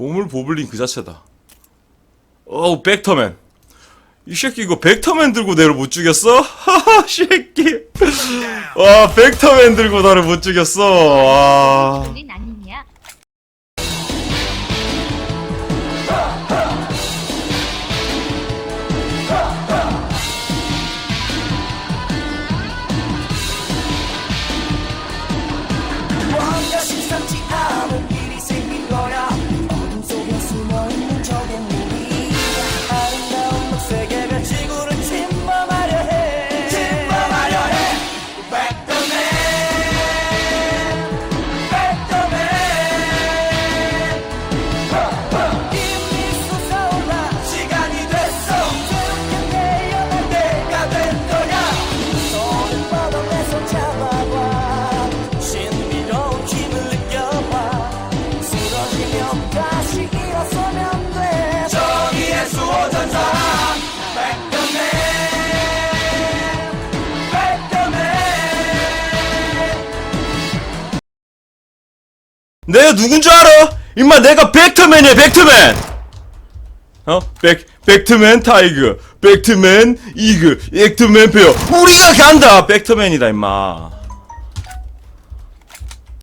보물 보블린 그 자체다. 어우, 벡터맨. 이 새끼 이거 벡터맨 들고 내를 못 죽였어? 하하, 새끼. 와, 벡터맨 들고 나를 못 죽였어. 와. 내가 누군 줄 알아? 임마 내가 벡터맨이야 벡터맨 어? 벡, 벡터맨 타이거 벡터맨 이글 벡터맨 베어 우리가 간다 벡터맨이다 임마